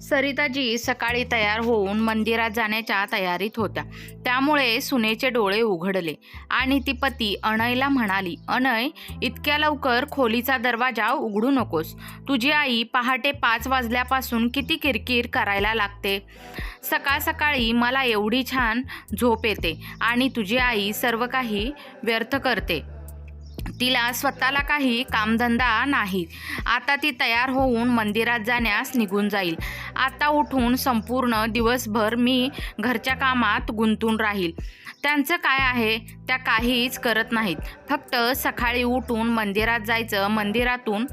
सरिताजी सकाळी तयार होऊन मंदिरात जाण्याच्या तयारीत होत्या. त्यामुळे सुनेचे डोळे उघडले आणि ती पती अनयला म्हणाली अनय इतक्या लवकर खोलीचा दरवाजा उघडू नकोस. तुझी आई पहाटे पाच वाजल्यापासून किती किरकिर करायला लागते? सकाळ सकाळी मला एवढी छान झोप येते आणि तुझी आई सर्व काही व्यर्थ करते. तिला स्वतःला काही कामधंदा नाही. आता ती तयार होऊन मंदिरात जाण्यास निघून जाईल. आता उठून संपूर्ण दिवसभर मी घरच्या कामात गुंतून राहील. त्यांचं काय आहे त्या काहीच करत नाहीत. फक्त सकाळी उठून मंदिरात जायचं मंदिरातून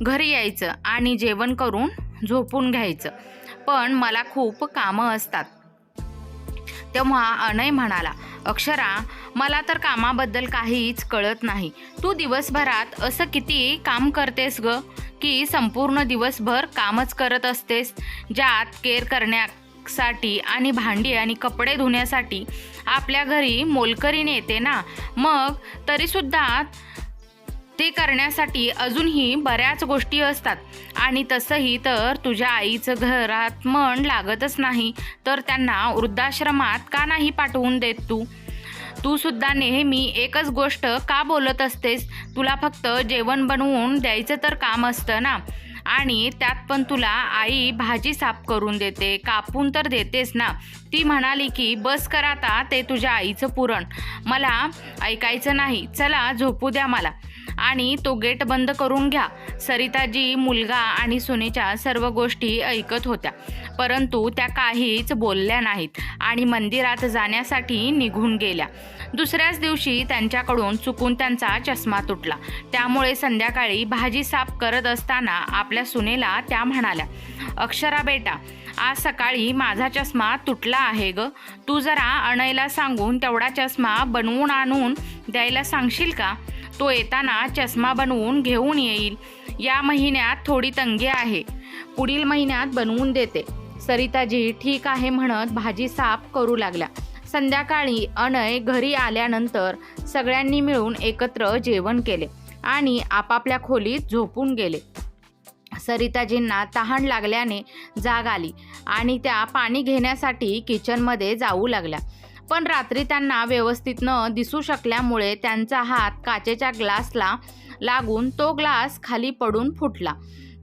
घरी यायचं आणि जेवण करून झोपून घ्यायचं. पण मला खूप कामं असतात. तेव्हा अनय म्हणाला अक्षरा मला तर कामाबद्दल काहीच कळत नाही. तू दिवसभरात असं किती काम करतेस ग? की संपूर्ण दिवसभर कामच करत असतेस ज्यात केअर करण्यासाठी आणि भांडी आणि कपडे धुण्यासाठी आपल्या घरी मोलकरीने येते ना? मग तरीसुद्धा ते करण्यासाठी अजूनही बऱ्याच गोष्टी असतात. आणि तसंही तर तुझ्या आईचं घरात मन लागतच नाही. तर त्यांना वृद्धाश्रमात का नाही पाठवून देत तू? तू सुद्धा नेहमी एकच गोष्ट का बोलत असतेस? तुला फक्त जेवण बनवून द्यायचं तर काम असतं ना? आणि त्यात पण तुला आई भाजी साफ करून देते कापून तर देतेस ना? ती म्हणाली की बस कर आता ते तुझ्या आईचं पुरण. मला ऐकायचं नाही. चला झोपू द्या मला. आणि तो गेट बंद करून घ्या. सरिताजी मुलगा आणि सुनेच्या सर्व गोष्टी ऐकत होत्या. परंतु त्या काहीच बोलल्या नाहीत आणि मंदिरात जाण्यासाठी निघून गेल्या. दुसऱ्याच दिवशी त्यांच्याकडून चुकून त्यांचा चष्मा तुटला. त्यामुळे संध्याकाळी भाजी साफ करत असताना आपल्या सुनेला त्या म्हणाल्या अक्षरा बेटा आज सकाळी माझा चष्मा तुटला आहे ग. तू जरा अणयला सांगून तेवढा चष्मा बनवून आणून द्यायला सांगशील का? तो येताना चष्मा बनवून घेऊन येईल. या महिन्यात थोडी तंगी आहे. पुढील महिन्यात बनवून देते. सरिताजी ठीक आहे म्हणत भाजी साफ करू लागल्या संध्याकाळी अनय घरी आल्यानंतर सगळ्यांनी मिळून एकत्र जेवण केले आणि आपापल्या खोलीत झोपून गेले. सरिताजींना तहान लागल्याने जाग आली आणि त्या पाणी घेण्यासाठी किचनमध्ये जाऊ लागल्या. पण रात्री त्यांना व्यवस्थित न दिसू शकल्यामुळे त्यांचा हात काचेच्या ग्लासला लागून तो ग्लास खाली पडून फुटला.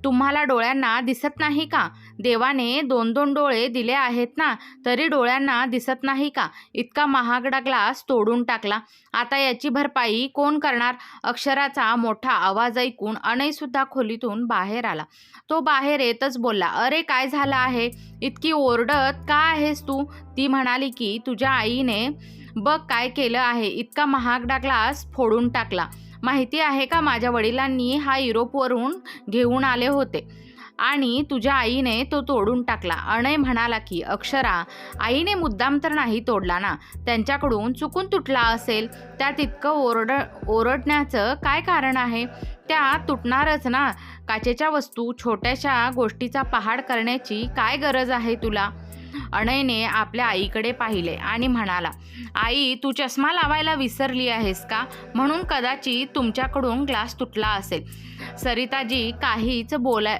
तुम्हाला डोळ्यांना दिसत नाही का? देवाने दोन दोन डोळे दिले आहेत ना तरी डोळ्यांना दिसत नाही का? इतका महागडा ग्लास तोडून टाकला. आता याची भरपाई कोण करणार? अक्षराचा मोठा आवाज ऐकून अनयसुद्धा खोलीतून बाहेर आला. तो बाहेर येतच बोलला अरे काय झालं आहे? इतकी ओरडत का आहेस तू? ती म्हणाली की तुझ्या आईने बघ काय केलं आहे. इतका महागडा ग्लास फोडून टाकला. माहिती आहे का माझ्या वडिलांनी हा युरोपवरून घेऊन आले होते. आणि तुझ्या आईने तो तोडून टाकला. अणय म्हणाला की अक्षरा आईने मुद्दाम तर नाही तोडला ना? त्यांच्याकडून चुकून तुटला असेल. त्यात इतकं ओरड ओरडण्याचं काय कारण आहे? त्या तुटणारच ना? काचेच्या वस्तू छोट्याशा गोष्टीचा पहाड करण्याची काय गरज आहे तुला? अणयने आपल्या आईकडे पाहिले आणि म्हणाला आई तू चष्मा लावायला विसरली आहेस का? म्हणून कदाचित तुमच्याकडून ग्लास तुटला असेल. सरिताजी काहीच बोलाय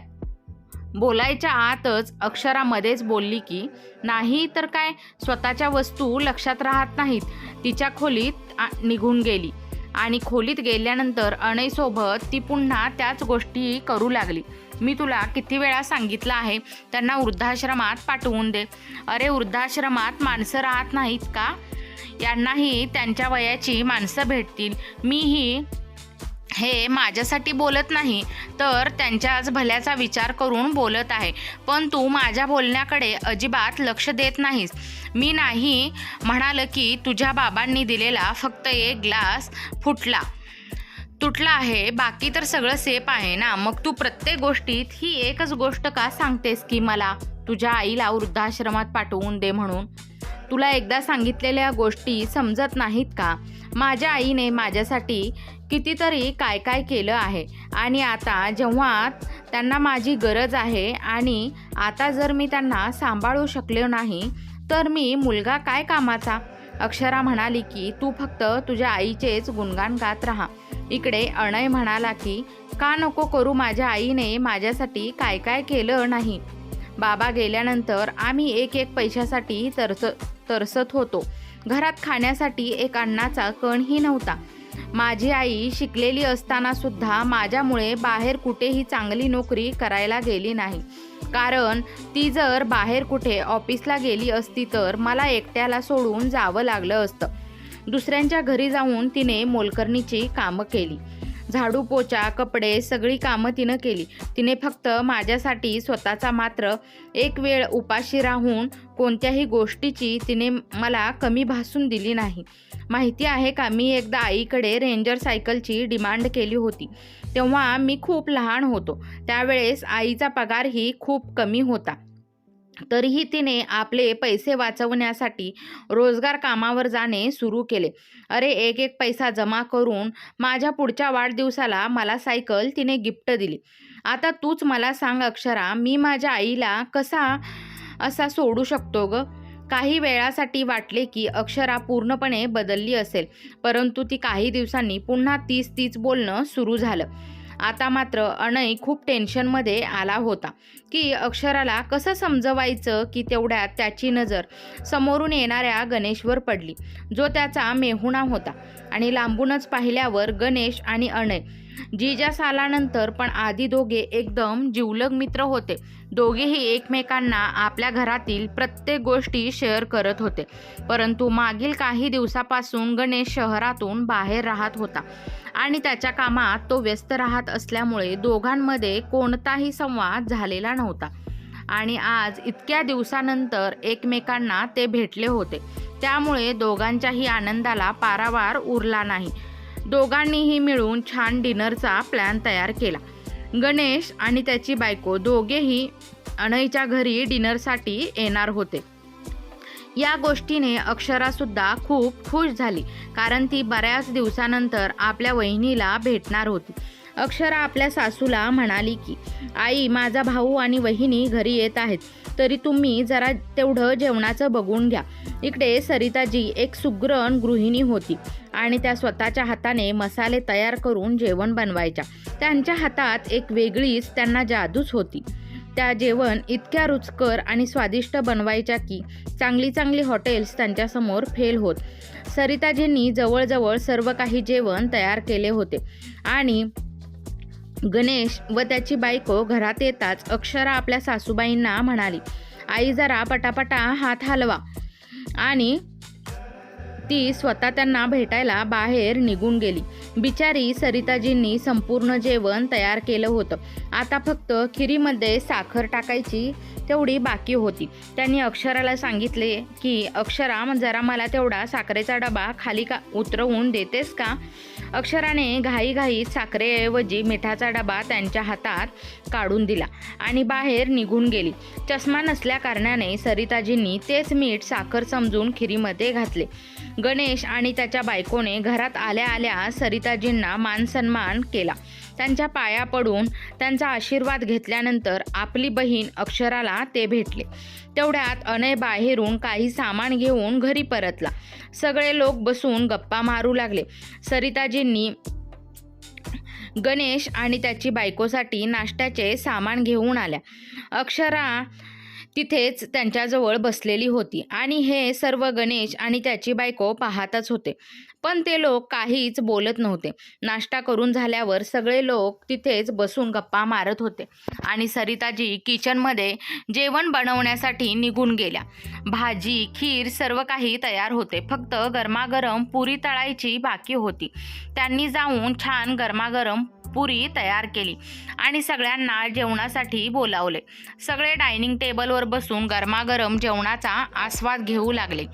बोलायच्या आतच अक्षरामध्येच बोलली की नाही तर काय? स्वतःच्या वस्तू लक्षात राहत नाहीत. तिच्या खोलीत आ- निघून गेली. आणि खोलीत गेल्यानंतर अणयसोबत ती पुन्हा त्याच गोष्टी करू लागली. मी तुला किती वेळा सांगितलं आहे त्यांना वृद्धाश्रमात पाठवून दे. अरे वृद्धाश्रमात माणसं राहत नाहीत का? यांनाही त्यांच्या वयाची माणसं भेटतील. मीही हे माझ्यासाठी बोलत नाही तर त्यांच्याच भल्याचा विचार करून बोलत आहे. पण तू माझ्या बोलण्याकडे अजिबात लक्ष देत नाहीस. मी नाही म्हणालं की तुझ्या बाबांनी दिलेला फक्त एक ग्लास फुटला. तुटला आहे बाकी तर सगळं सेफ आहे ना? मग तू प्रत्येक गोष्टीत ही एकच गोष्ट का सांगतेस की मला? तुझ्या आईला वृद्धाश्रमात पाठवून दे म्हणून. तुला एकदा सांगितलेल्या गोष्टी समजत नाहीत का? माझ्या आईने माझ्यासाठी कितीतरी काय काय केलं आहे. आणि आता जेव्हा त्यांना माझी गरज आहे आणि आता जर मी त्यांना सांभाळू शकलो नाही तर मी मुलगा काय कामाचा? अक्षरा म्हणाली की तू फक्त तुझ्या आईचेच गुणगान गात राहा. इकडे अणय म्हणाला की का नको करू माझ्या आईने माझ्यासाठी काय काय केलं नाही? बाबा गेल्यानंतर आम्ही एक एक पैशासाठी तरस तरसत होतो. घरात खाण्यासाठी एक अन्नाचा कणही नव्हता. माझी आई शिकलेली असताना सुद्धा माझ्यामुळे बाहेर कुठेही चांगली नोकरी करायला गेली नाही. कारण ती जर बाहेर कुठे ऑफिसला गेली असती तर मला एकट्याला सोडून जावं लागलं असतं. दुसऱ्यांच्या घरी जाऊन तिने मोलकरणीची कामं केली. झाडू पोचा कपडे सगळी कामं तिनं केली. तिने फक्त माझ्यासाठी स्वतःचा मात्र एक वेळ उपाशी राहून कोणत्याही गोष्टीची तिने मला कमी भासून दिली नाही. माहिती आहे का मी एकदा आईकडे रेंजर सायकलची डिमांड केली होती. तेव्हा मी खूप लहान होतो. त्यावेळेस आईचा पगारही खूप कमी होता. तरीही तिने आपले पैसे वाचवण्यासाठी रोजगार कामावर जाणे सुरू केले. अरे एक एक पैसा जमा करून माझ्या पुढच्या वाढदिवसाला मला सायकल तिने गिफ्ट दिली. आता तूच मला सांग अक्षरा मी माझ्या आईला कसा असा सोडू शकतो ग? काही वेळासाठी वाटले की अक्षरा पूर्णपणे बदलली असेल परंतु ती काही दिवसांनी पुन्हा तीच तीच बोलणं सुरू झालं. आता मात्र अनय खूप टेन्शनमध्ये आला होता. की अक्षराला कसं समजवायचं की तेवढ्यात त्याची नजर समोरून येणाऱ्या गणेशवर पडली जो त्याचा मेहुणा होता. आणि लांबूनच पाहिल्यावर गणेश आणि अनय जिजा सालानंतर पण आधी दोघे एकदम जिवलग मित्र होते. दोघेही एकमेकांना आपल्या घरातील प्रत्येक गोष्टी शेअर करत होते. परंतु मागील काही दिवसापासून गणेश शहरातून बाहेर राहत होता आणि त्याच्या कामात तो व्यस्त राहत असल्यामुळे दोघांमध्ये कोणताही संवाद झालेला नव्हता. आणि आज इतक्या दिवसानंतर एकमेकांना ते भेटले होते. त्यामुळे दोघांच्याही आनंदाला पारावार उरला नाही. दोघांनीही मिळून छान डिनरचा प्लॅन तयार केला. गणेश आणि त्याची बायको दोघेही अनईच्या घरी डिनरसाठी येणार होते. या गोष्टीने अक्षरासुद्धा खूप खुश झाली कारण ती बऱ्याच दिवसानंतर आपल्या वहिनीला भेटणार होती. अक्षरा आपल्या सासूला म्हणाली की आई माझा भाऊ आणि वहिनी घरी येत आहेत. तरी तुम्ही जरा तेवढं जेवणाचं बघून घ्या. इकडे सरिताजी एक सुग्रण गृहिणी होती आणि त्या स्वतःच्या हाताने मसाले तयार करून जेवण बनवायच्या. त्यांच्या हातात एक वेगळीच त्यांना जादूच होती. त्या जेवण इतक्या रुचकर आणि स्वादिष्ट बनवायच्या की चांगली चांगली हॉटेल्स त्यांच्यासमोर फेल होत. सरिताजींनी जवळजवळ सर्व काही जेवण तयार केले होते आणि गणेश व त्याची बायको घरात येताच अक्षरा आपल्या सासूबाईंना म्हणाली आई जरा पटापटा हात हलवा. आणि ती स्वतः त्यांना भेटायला बाहेर निघून गेली. बिचारी सरिताजींनी संपूर्ण जेवण तयार केलं होतं. आता फक्त खिरीमध्ये साखर टाकायची तेवढी बाकी होती. त्यांनी अक्षराला सांगितले की अक्षरा जरा मला तेवढा साखरेचा डबा खाली का उतरवून देतेस का? अक्षराने घाईघाईत साखरेऐवजी मिठाचा डबा त्यांच्या हातात काढून दिला आणि बाहेर निघून गेली. चष्मा नसल्याकारणाने सरिताजींनी तेच मीठ साखर समजून खिरीमध्ये घातले. गणेश आणि त्याच्या बायकोने घरात आल्या आल्या सरिताजींना मानसन्मान केला. त्यांच्या पाया पडून त्यांचा आशीर्वाद घेतल्यानंतर आपली बहीण अक्षराला ते भेटले. तेवढ्यात अनय बाहेरून काही सामान घेऊन घरी परतला. सगळे लोक बसून गप्पा मारू लागले. सरिताजींनी गणेश आणि त्याची बायकोसाठी नाश्त्याचे सामान घेऊन आल्या. अक्षरा तिथेच त्यांच्याजवळ बसलेली होती आणि हे सर्व गणेश आणि त्याची बायको पाहतच होते. पण ते लोक काहीच बोलत नव्हते. नाश्ता करून झाल्यावर सगळे लोक तिथेच बसून गप्पा मारत होते आणि सरिताजी किचनमध्ये जेवण बनवण्यासाठी निघून गेल्या. भाजी खीर सर्व काही तयार होते. फक्त गरमागरम पुरी तळायची बाकी होती. त्यांनी जाऊन छान गरमागरम पुरी तयार केली आणि सगळ्यांना जेवणासाठी बोलावले. सगळे डायनिंग टेबलवर बसून गरमागरम जेवणाचा आस्वाद घेऊ लागले.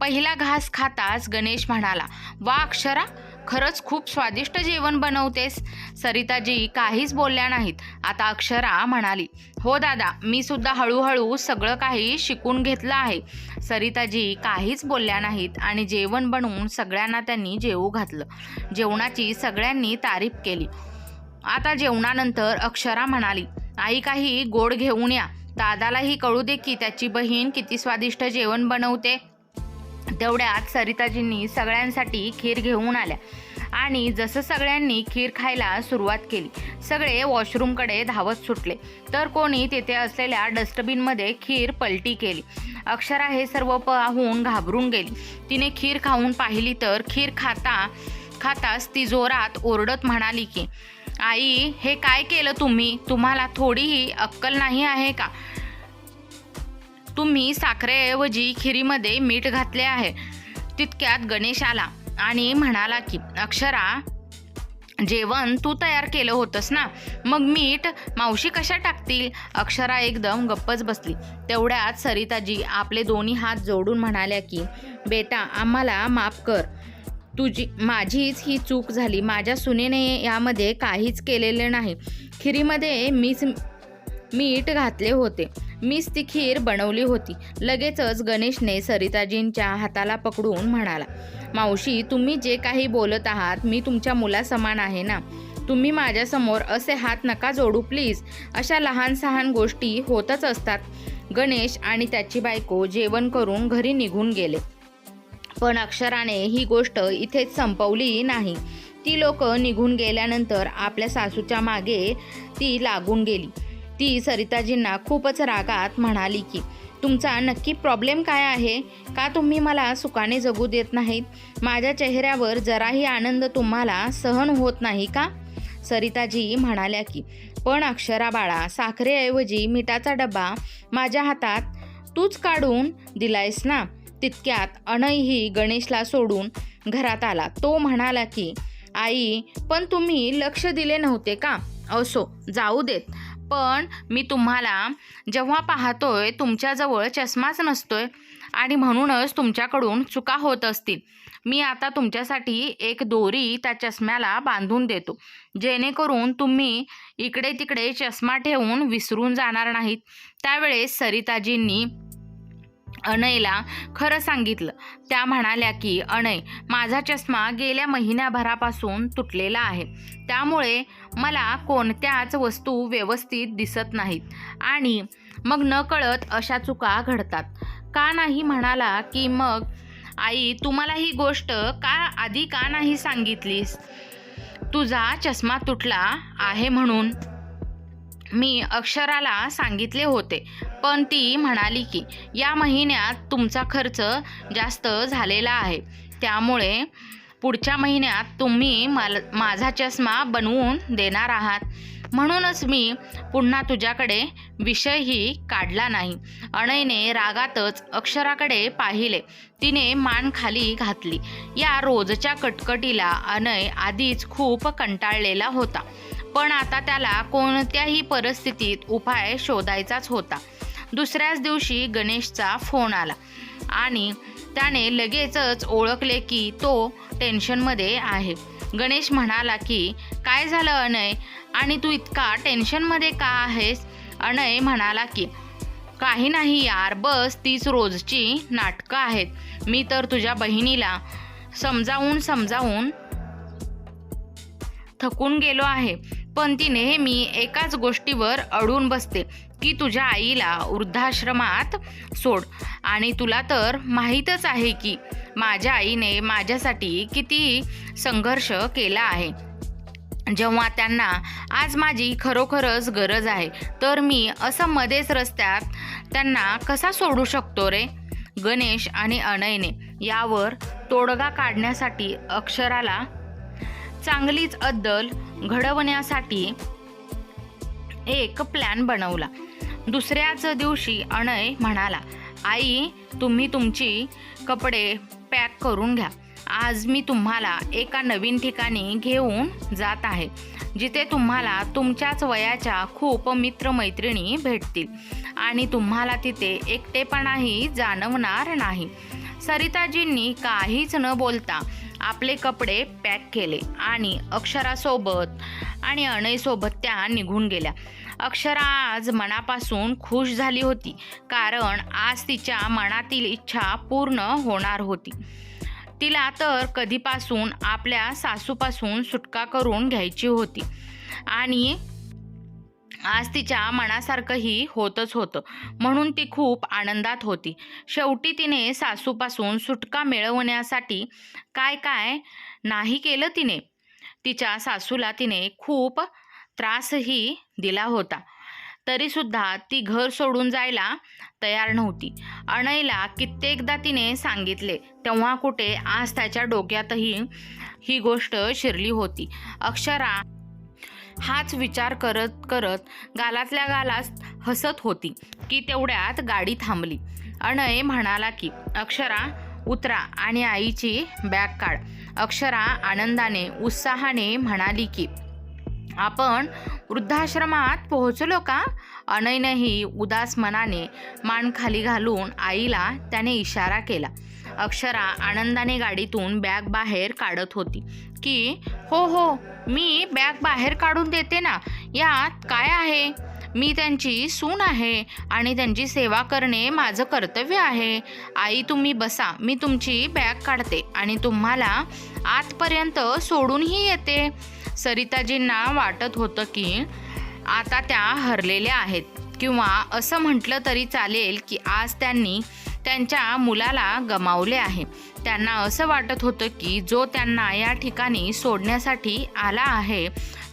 पहिला घास खाताच गणेश म्हणाला वा अक्षरा खरंच खूप स्वादिष्ट जेवण बनवतेस. सरिताजी काहीच बोलल्या नाहीत. आता अक्षरा म्हणाली हो दादा मी सुद्धा हळूहळू सगळं काही शिकून घेतलं आहे. सरिताजी काहीच बोलल्या नाहीत आणि जेवण बनवून सगळ्यांना त्यांनी जेवू घातलं. जेवणाची सगळ्यांनी तारीफ केली. आता जेवणानंतर अक्षरा म्हणाली आई काही गोड घेऊन या. दादालाही कळू दे की त्याची बहीण किती स्वादिष्ट जेवण बनवते. तेवढ्यात सरिताजींनी सगळ्यांसाठी खीर घेऊन आल्या आणि जसं सगळ्यांनी खीर खायला सुरुवात केली सगळे वॉशरूमकडे धावत सुटले. तर कोणी तेथे असलेल्या डस्टबिनमध्ये खीर पलटी केली. अक्षरा हे सर्व पाहून घाबरून गेली. तिने खीर खाऊन पाहिली तर खीर खाता खाताच ती जोरात ओरडत म्हणाली की आई हे काय केलं तुम्ही? तुम्हाला थोडीही अक्कल नाही आहे का? तुम्ही साखरेऐवजी खिरीमध्ये मीठ घातले आहे. तितक्यात गणेश आला आणि म्हणाला की अक्षरा जेवण तू तयार केलं होतंस ना? मग मीठ मावशी कशा टाकतील? अक्षरा एकदम गप्पच बसली. तेवढ्यात सरिताजी आपले दोन्ही हात जोडून म्हणाल्या की बेटा आम्हाला माफ कर. तुझी माझीच ही चूक झाली. माझ्या सुनेने यामध्ये काहीच केलेले नाही. खिरीमध्ये मीच मीठ घातले होते. मीच ती खीर बनवली होती. लगेचच गणेशने सरिताजींच्या हाताला पकडून म्हणाला मावशी तुम्ही जे काही बोलत आहात मी तुमच्या मुलासमान आहे ना? तुम्ही माझ्यासमोर असे हात नका जोडू प्लीज. अशा लहान सहान गोष्टी होतच असतात. गणेश आणि त्याची बायको जेवण करून घरी निघून गेले. पण अक्षराने ही गोष्ट इथेच संपवली नाही. ती लोक निघून गेल्यानंतर आपल्या सासूच्या मागे ती लागून गेली. ती सरिताजींना खूपच रागात म्हणाली की तुमचा नक्की प्रॉब्लेम काय आहे? का तुम्ही मला सुखाने जगू देत नाहीत? माझ्या चेहऱ्यावर जराही आनंद तुम्हाला सहन होत नाही का? सरिताजी म्हणाल्या की पण अक्षरा बाळा साखरेऐवजी मिठाचा डबा माझ्या हातात तूच काढून दिलायस ना? तितक्यात अनयही गणेशला सोडून घरात आला. तो म्हणाला की आई पण तुम्ही लक्ष दिले नव्हते का? असो जाऊ देत. पण मी तुम्हाला जेव्हा पाहतोय तुमच्याजवळ चष्माच नसतोय आणि म्हणूनच तुमच्याकडून चुका होत असतील. मी आता तुमच्यासाठी एक दोरी त्या चष्म्याला बांधून देतो. जेणेकरून तुम्ही इकडे तिकडे चष्मा ठेवून विसरून जाणार नाहीत. त्यावेळेस सरिताजींनी अनयला खरं सांगितलं. त्या म्हणाल्या की अनय माझा चष्मा गेल्या महिन्याभरापासून तुटलेला आहे. त्यामुळे मला कोणत्याच वस्तू व्यवस्थित दिसत नाहीत आणि मग न कळत अशा चुका घडतात. का नाही म्हणाला की मग आई तुम्हाला ही गोष्ट का आधी का नाही सांगितलीस? तुझा चष्मा तुटला आहे म्हणून. मी अक्षराला सांगितले होते. पण ती म्हणाली की या महिन्यात तुमचा खर्च जास्त झालेला आहे. त्यामुळे पुढच्या महिन्यात तुम्ही मला माझा चष्मा बनवून देणार आहात. म्हणूनच मी पुन्हा तुझ्याकडे विषयही काढला नाही. अणयने रागातच अक्षराकडे पाहिले. तिने मान खाली घातली. या रोजच्या कटकटीला अनय आधीच खूप कंटाळलेला होता. पण आता त्याला कोणत्याही परिस्थितीत उपाय शोधायचाच होता. दुसऱ्याच दिवशी गणेशचा फोन आला आणि त्याने लगेचच ओळखले की तो टेन्शनमध्ये आहे. गणेश म्हणाला की काय झालं अनय? आणि तू इतका टेन्शनमध्ये का आहेस? अनय म्हणाला की काही नाही यार बस तीच रोजची नाटकं आहेत. मी तर तुझ्या बहिणीला समजावून समजावून थकून गेलो आहे. पण ती नेहमी एकाच गोष्टीवर अडून बसते. की तुझ्या आईला वृद्धाश्रमात सोड. आणि तुला तर माहीतच आहे की माझ्या आईने माझ्यासाठी किती संघर्ष केला आहे. जेव्हा त्यांना आज माझी खरोखरच गरज आहे तर मी असं मध्येच रस्त्यात त्यांना कसा सोडू शकतो रे? गणेश आणि अनयने यावर तोडगा काढण्यासाठी अक्षराला चांगलीच अद्दल घडवण्यासाठी एक प्लॅन बनवला. दुसऱ्याच दिवशी अनय म्हणाला आई तुम्ही तुमची कपडे पॅक करून घ्या. आज मी तुम्हाला एका नवीन ठिकाणी घेऊन जात आहे जिथे तुम्हाला तुमच्याच वयाच्या खूप मित्रमैत्रिणी भेटतील आणि तुम्हाला तिथे एकटेपणाही जाणवणार नाही. सरिताजींनी काहीच न बोलता आपले कपडे पॅक केले आणि अक्षरासोबत आणि अनयसोबत त्या निघून गेल्या. अक्षरा आज मनापासून खुश झाली होती कारण आज तिच्या मनातील इच्छा पूर्ण होणार होती. तिला तर कधीपासून आपल्या सासूपासून सुटका करून घ्यायची होती आणि आज तिच्या मनासारखंही होतच होतं म्हणून ती खूप आनंदात होती. शेवटी तिने सासूपासून सुटका मिळवण्यासाठी काय काय नाही केलं तिने. तिच्या सासूला तिने खूप त्रासही दिला होता. तरीसुद्धा ती घर सोडून जायला तयार नव्हती. अनयला कित्येकदा तिने सांगितले तेव्हा कुठे? आज त्याच्या डोक्यातही ही गोष्ट शिरली होती. अक्षरा हाच विचार करत करत गालातल्या गालात हसत होती की तेवढ्यात गाडी थांबली. अनय म्हणाला की अक्षरा उतरा आणि आईची बॅग काढ. अक्षरा आनंदाने उत्साहाने म्हणाली की आपण वृद्धाश्रमात पोहोचलो का? अनयनही उदास मनाने मान खाली घालून आईला त्याने इशारा केला. अक्षरा आनंदाने गाडीतून बॅग बाहेर काढत होती. की हो हो मी बॅग बाहेर काढून देते ना? यात काय आहे? मी त्यांची सून आहे आणि त्यांची सेवा करणे माझं कर्तव्य आहे. आई तुम्ही बसा मी तुमची बॅग काढते आणि तुम्हाला आतपर्यंत सोडूनही येते. सरिताजींना वाटत होतं की आता त्या हरलेल्या आहेत किंवा असं म्हटलं तरी चालेल की आज त्यांनी त्यांच्या मुलाला गमावले आहे. त्यांना असं वाटत होतं की जो त्यांना या ठिकाणी सोडण्यासाठी आला आहे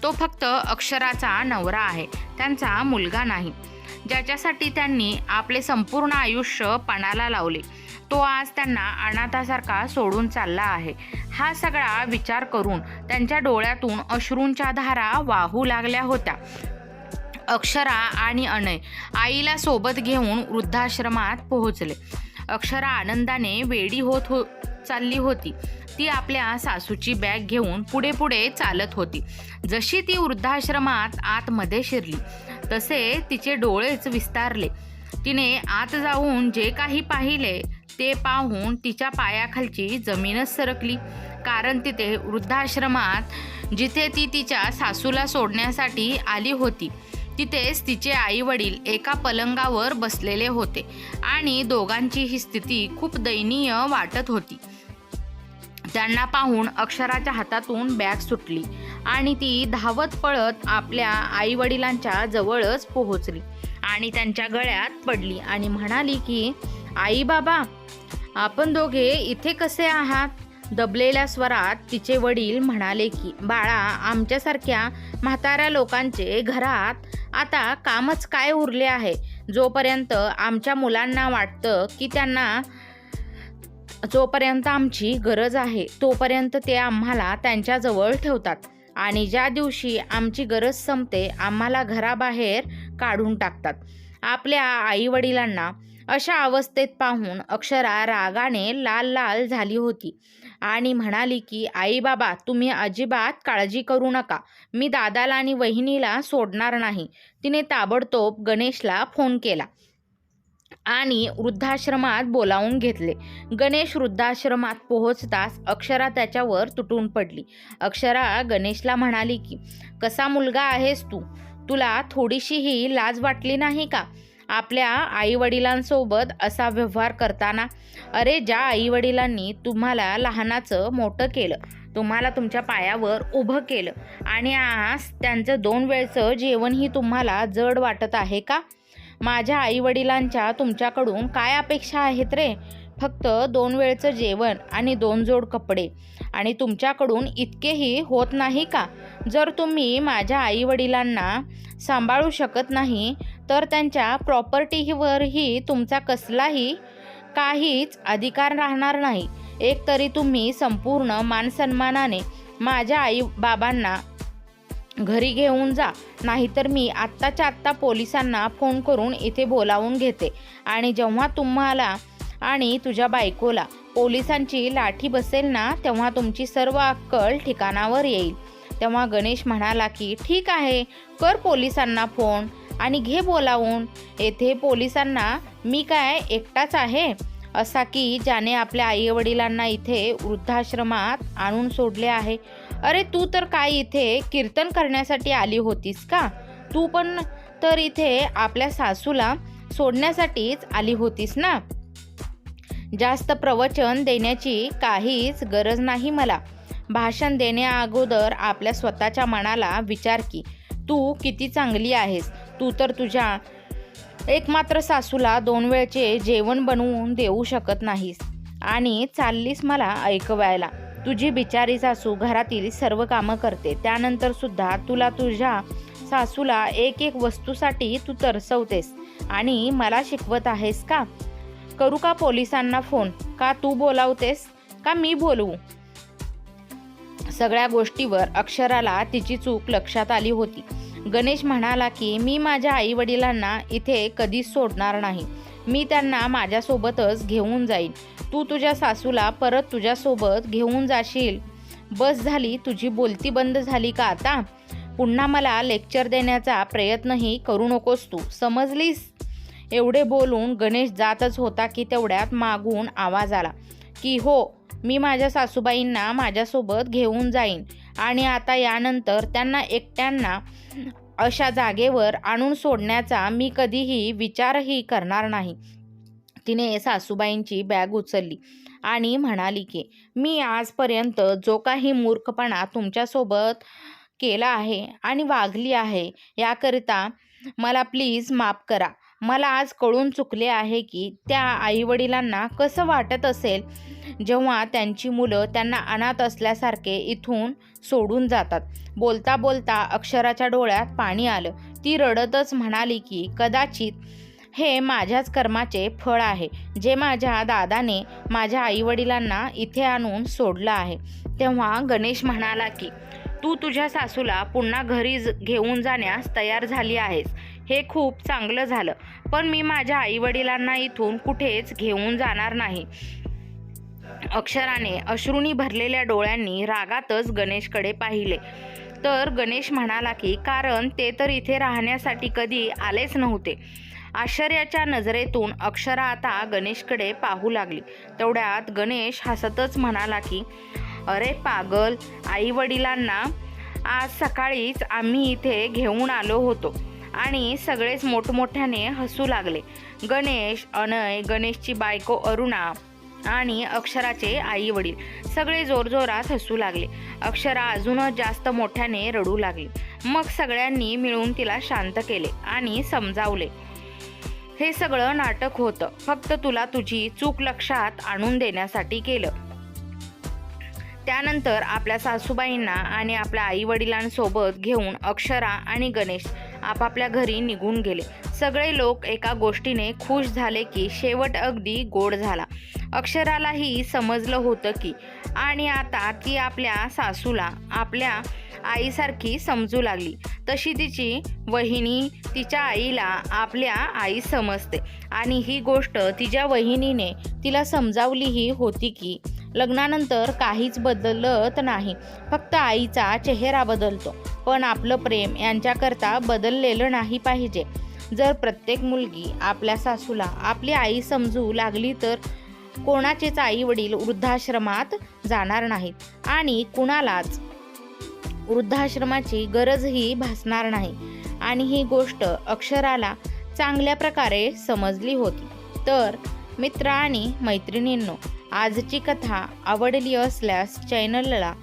तो फक्त अक्षराचा नवरा आहे त्यांचा मुलगा नाही. ज्याच्यासाठी त्यांनी आपले संपूर्ण आयुष्य पणाला लावले तो आज त्यांना अनाथासारखा सोडून चालला आहे. हा सगळा विचार करून त्यांच्या डोळ्यातून अश्रूंच्या धारा वाहू लागल्या होत्या. अक्षरा आणि अनय आईला सोबत घेऊन वृद्धाश्रमात पोहोचले. अक्षरा आनंदाने वेडी होत हो चालली होती. ती आपल्या सासूची बॅग घेऊन पुढे पुढे चालत होती. जशी ती वृद्धाश्रमात आतमध्ये शिरली तसे तिचे डोळेच विस्तारले. तिने आत जाऊन जे काही पाहिले ते पाहून तिच्या पायाखालची जमीनच सरकली. कारण तिथे वृद्धाश्रमात जिथे ती तिच्या सासूला सोडण्यासाठी आली होती तिथेच तिचे आई वडील एका पलंगावर बसलेले होते आणि दोघांची ही स्थिती खूप दयनीय वाटत होती. त्यांना पाहून अक्षराच्या हातातून बॅग सुटली आणि ती धावत पळत आपल्या आई वडिलांच्या जवळच पोहोचली आणि त्यांच्या गळ्यात पडली आणि म्हणाली की आई बाबा आपण दोघे इथे कसे आहात? दबलेल्या स्वरात तिचे वडील म्हणाले की बाळा आमच्यासारख्या म्हाताऱ्या लोकांचे घरात आता कामच काय उरले आहे? जोपर्यंत आमच्या मुलांना वाटतं की त्यांना जोपर्यंत आमची गरज आहे तोपर्यंत ते आम्हाला त्यांच्याजवळ ठेवतात. आणि ज्या दिवशी आमची गरज संपते आम्हाला घराबाहेर काढून टाकतात. आपल्या आईवडिलांना अशा अवस्थेत पाहून अक्षरा रागाने लाल लाल झाली होती. आणि म्हणाली की आई बाबा तुम्ही अजिबात काळजी करू नका. मी दादाला आणि वहिनीला सोडणार नाही. तिने ताबडतोब गणेशला फोन केला आणि वृद्धाश्रमात बोलावून घेतले. गणेश वृद्धाश्रमात पोहोचताच अक्षरा त्याच्यावर तुटून पडली. अक्षरा गणेशला म्हणाली की कसा मुलगा आहेस तू? तुला थोडीशीही लाज वाटली नाही का? आपल्या आईवडिलांसोबत असा व्यवहार करताना अरे ज्या आईवडिलांनी तुम्हाला लहानाचं मोठं केलं तुम्हाला तुमच्या पायावर उभं केलं आणि आज त्यांचं दोन वेळचं जेवणही तुम्हाला जड वाटत आहे का? माझ्या आईवडिलांच्या तुमच्याकडून काय अपेक्षा आहेत रे? फक्त दोन वेळचं जेवण आणि दोन जोड कपडे. आणि तुमच्याकडून इतकेही होत नाही का? जर तुम्ही माझ्या आईवडिलांना सांभाळू शकत नाही तर त्यांच्या प्रॉपर्टीवरही तुमचा कसलाही काहीच अधिकार राहणार नाही. एक तरी तुम्ही संपूर्ण मानसन्मानाने माझ्या आई बाबांना घरी घेऊन जा नाहीतर मी आत्ताच्या आत्ता पोलिसांना फोन करून इथे बोलावून घेते. आणि जेव्हा तुम्हाला आणि तुझ्या बायकोला. पोलिसांची लाठी बसेल ना तेव्हा तुमची सर्व अक्कल ठिकाणावर येईल. तेव्हा गणेश म्हणाला की ठीक आहे कर पोलिसांना फोन आणि घे बोलावून. येथे पोलिसांना मी काय एकटाच आहे असा की ज्याने आपल्या आईवडिलांना इथे वृद्धाश्रमात आणून सोडले आहे. अरे तू तर काय इथे कीर्तन करण्यासाठी आली होतीस का? तू पण तर इथे आपल्या सासूला सोडण्यासाठीच आली होतीस ना? जास्त प्रवचन देण्याची काहीच गरज नाही मला. भाषण देण्याअगोदर आपल्या स्वतःच्या मनाला विचार की तू किती चांगली आहेस. तू तर तुझ्या एकमात्र सासूला दोन वेळचे जेवण बनवून देऊ शकत नाहीस. आणि चाललीस मला ऐकवायला. तुझी बिचारी सासू घरातील सर्व कामं करते. त्यानंतर सुद्धा तुला तुझ्या सासूला एक एक वस्तूसाठी तू तरसवतेस. आणि मला शिकवत आहेस का? करू का पोलिसांना फोन? का तू बोलावतेस? का मी बोलवू सगळ्या गोष्टीवर अक्षराला तिची चूक लक्षात आली होती. गणेश म्हणाला की मी माझ्या आई वडिलांना इथे कधीच सोडणार नाही. मी त्यांना माझ्यासोबतच घेऊन जाईन. तू तुझ्या सासूला परत तुझ्यासोबत घेऊन जाशील. बस झाली तुझी बोलती बंद झाली का आता? पुन्हा मला लेक्चर देण्याचा प्रयत्नही करू नकोस तू. समजलीस? एवढे बोलून गणेश जातच होता की तेवढ्यात मागून आवाज आला की हो मी माझ्या सासूबाईंना माझ्यासोबत घेऊन जाईन आणि आता यानंतर त्यांना एकट्यांना अशा जागेवर आणून सोडण्याचा मी कधीही विचारही करणार नाही. तिने सासूबाईंची बॅग उचलली आणि म्हणाली की मी आजपर्यंत जो काही मूर्खपणा तुमच्यासोबत केला आहे आणि वागली आहे याकरिता मला प्लीज माफ करा. मला आज कळून चुकले आहे की त्या आईवडिलांना कसं वाटत असेल जेव्हा त्यांची मुलं त्यांना अनाथ असल्यासारखे इथून सोडून जातात. बोलता बोलता अक्षराच्या डोळ्यात पाणी आलं. ती रडतच म्हणाली की कदाचित हे माझ्याच कर्माचे फळ आहे जे माझ्या दादाने माझ्या आईवडिलांना इथे आणून सोडलं आहे. तेव्हा गणेश म्हणाला की तू तुझ्या सासूला पुन्हा घरी ज- घेऊन जाण्यास तयार झाली आहेस. हे खूप चांगलं झालं. पण मी माझ्या आईवडिलांना इथून कुठेच घेऊन जाणार नाही. अक्षराने अश्रूंनी भरलेल्या डोळ्यांनी रागातच गणेशकडे पाहिले. तर गणेश म्हणाला की कारण ते तर इथे राहण्यासाठी कधी आलेच नव्हते. आश्चर्याच्या नजरेतून अक्षरा आता गणेशकडे पाहू लागली. तेवढ्यात गणेश हसतच म्हणाला की अरे पागल आई वडिलांना आज सकाळीच आम्ही इथे घेऊन आलो होतो आणि सगळेच मोठमोठ्याने हसू लागले. गणेश अनय गणेशची बायको अरुणा आणि अक्षराचे आई वडील सगळे जोरजोरात हसू लागले. अक्षरा अजूनच जास्त मोठ्याने रडू लागली. मग सगळ्यांनी मिळून तिला शांत केले आणि समजावले. हे सगळं नाटक होतं. फक्त तुला तुझी चूक लक्षात आणून देण्यासाठी केलं. त्यानंतर आपल्या सासूबाईंना आणि आपल्या आई वडिलांसोबत घेऊन अक्षरा आणि गणेश आपापल्या घरी निघून गेले. सगळे लोक एका गोष्टीने खुश झाले की शेवट अगदी गोड झाला. अक्षरालाही समजलं होतं की आणि आता ती आपल्या सासूला आपल्या आईसारखी समजू लागली. तशी तिची वहिनी तिच्या आईला आपल्या आई समजते आणि ही गोष्ट तिच्या वहिनीने तिला समजावलीही होती की लग्नानंतर काहीच बदलत नाही. फक्त आईचा चेहरा बदलतो. पण आपलं प्रेम यांच्याकरता बदललेलं नाही पाहिजे. जर प्रत्येक मुलगी आपल्या सासूला आपली आई समजू लागली तर कोणाचेच आई वडील वृद्धाश्रमात जाणार नाहीत आणि कुणालाच वृद्धाश्रमाची गरजही भासणार नाही. आणि ही गोष्ट अक्षराला चांगल्या प्रकारे समजली होती. तर मित्र आणि मैत्रिणींनो आजची कथा आवडली असल्यास चॅनलला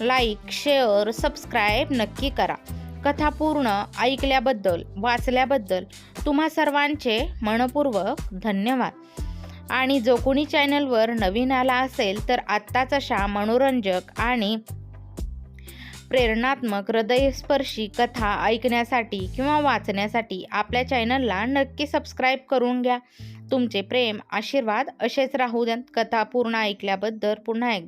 लाईक शेअर सबस्क्राईब नक्की करा. कथा पूर्ण ऐकल्याबद्दल वाचल्याबद्दल तुम्हा सर्वांचे मनपूर्वक धन्यवाद. आणि जो कोणी चॅनलवर नवीन आला असेल तर आत्ताच अशा मनोरंजक आणि प्रेरणात्मक हृदयस्पर्शी कथा ऐकण्यासाठी किंवा वाचण्यासाठी आपल्या चॅनलला नक्की सबस्क्राईब करून घ्या. तुमचे प्रेम आशीर्वाद असेच राहू द्यात. कथा पूर्ण ऐकल्याबद्दल पुन्हा एक